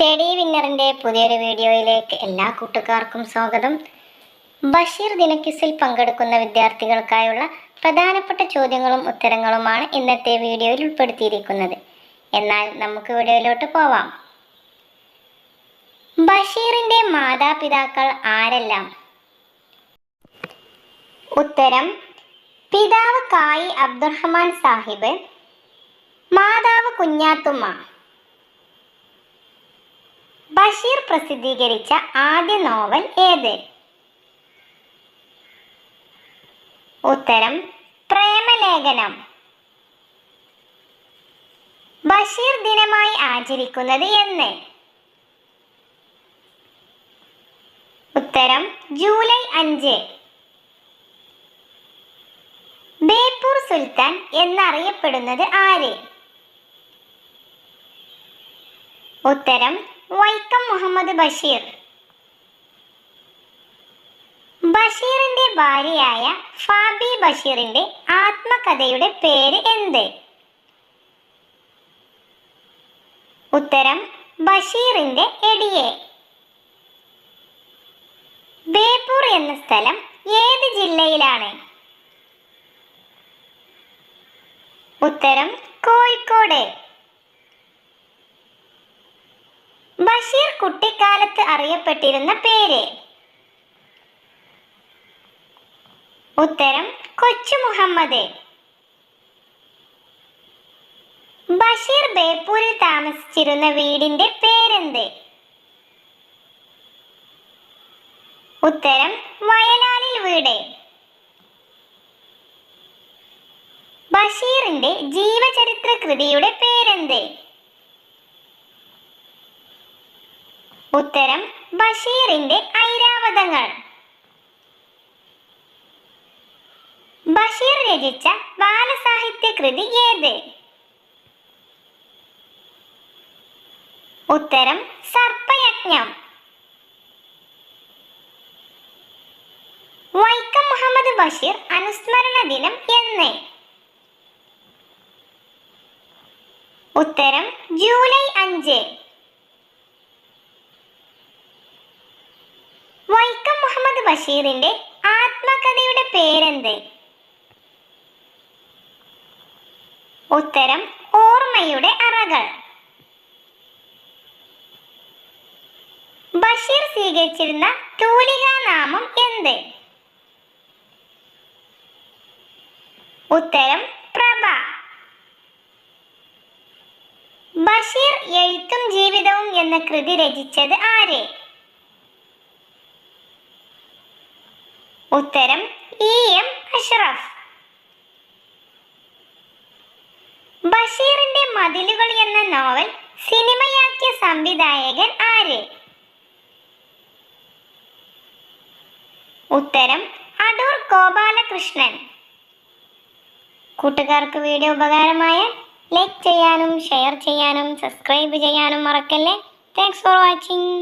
Study വിന്നറിന്റെ പുതിയൊരു വീഡിയോയിലേക്ക് എല്ലാ കൂട്ടുകാർക്കും സ്വാഗതം. ബഷീർ ദിനക്യുസിൽ പങ്കെടുക്കുന്ന വിദ്യാർത്ഥികൾക്കായുള്ള പ്രധാനപ്പെട്ട ചോദ്യങ്ങളും ഉത്തരങ്ങളുമാണ് ഇന്നത്തെ വീഡിയോയിൽ ഉൾപ്പെടുത്തിയിരിക്കുന്നത്. എന്നാൽ നമുക്ക് വീഡിയോയിലോട്ട് പോവാം. ബഷീറിന്റെ മാതാപിതാക്കൾ ആരെല്ലാം? ഉത്തരം പിതാവ് കായി അബ്ദുറഹ്മാൻ സാഹിബ് മാതാവ് കുഞ്ഞാത്തുമ്മ. ബഷീർ പ്രസിദ്ധീകരിച്ച ആദ്യ നോവൽ ഏത്? ഉത്തരം പ്രേമലേഖനം. ബഷീർ ദിനമായി ആചരിക്കുന്നത് എന്ന്. ഉത്തരം ജൂലൈ അഞ്ച്. ബേപ്പൂർ സുൽത്താൻ എന്നറിയപ്പെടുന്നത് ആര്? ഉത്തരം വൈക്കം മുഹമ്മദ് ബഷീർ. ബഷീറിന്റെ ഭാര്യയായ ഫാബി ബഷീറിന്റെ ആത്മകഥയുടെ പേര് എന്ത്? ഉത്തരം ബഷീറിന്റെ എടിയെ. ബേപ്പൂർ എന്ന സ്ഥലം ഏത് ജില്ലയിലാണ്? ഉത്തരം കോഴിക്കോട്. ബഷീർ കുട്ടിക്കാലത്ത് അറിയപ്പെട്ടിരുന്ന പേര്. ഉത്തരം കൊച്ചു മുഹമ്മദ്. ബഷീർ ബേപ്പൂരിൽ താമസിച്ചിരുന്ന വീടിന്റെ പേരെന്ത്? ഉത്തരം വയലാലിൽ വീട്. ബഷീറിന്റെ ജീവചരിത്ര കൃതിയുടെ പേരെന്ത്? ഉത്തരം ബഷീറിന്റെ ഐരാവതങ്ങൾ. ബഷീർ രചിച്ച ബാലസാഹിത്യ കൃതി ഏത്? ഉത്തരം സർപ്പയജ്ഞം. വൈക്കം മുഹമ്മദ് ബഷീർ അനുസ്മരണ ദിനം എന്ന്. ഉത്തരം ജൂലൈ അഞ്ച്. വൈക്കം മുഹമ്മദ് ബഷീറിന്റെ ആത്മകഥയുടെ പേരെന്ത്? ഉത്തരം ഓർമ്മയുടെ അറകൾ. ബഷീർ സ്വീകരിച്ചിരുന്ന തൂലികാ നാമം എന്ത്? ഉത്തരം പ്രഭ. ബഷീർ എഴുത്തും ജീവിതവും എന്ന കൃതി രചിച്ചത് ആര്? ഉത്തരം ഇ എം അഷ്റഫ്. ബഷീറിന്റെ മതിലുകൾ എന്ന നോവൽ സിനിമയാക്കിയ സംവിധായകൻ ആര്? ഉത്തരം അടൂർ ഗോപാലകൃഷ്ണൻ. കൂട്ടുകാർക്ക് വീഡിയോ ഉപകാരമായ ലൈക്ക് ചെയ്യാനും ഷെയർ ചെയ്യാനും സബ്സ്ക്രൈബ് ചെയ്യാനും മറക്കല്ലേ. Thanks for watching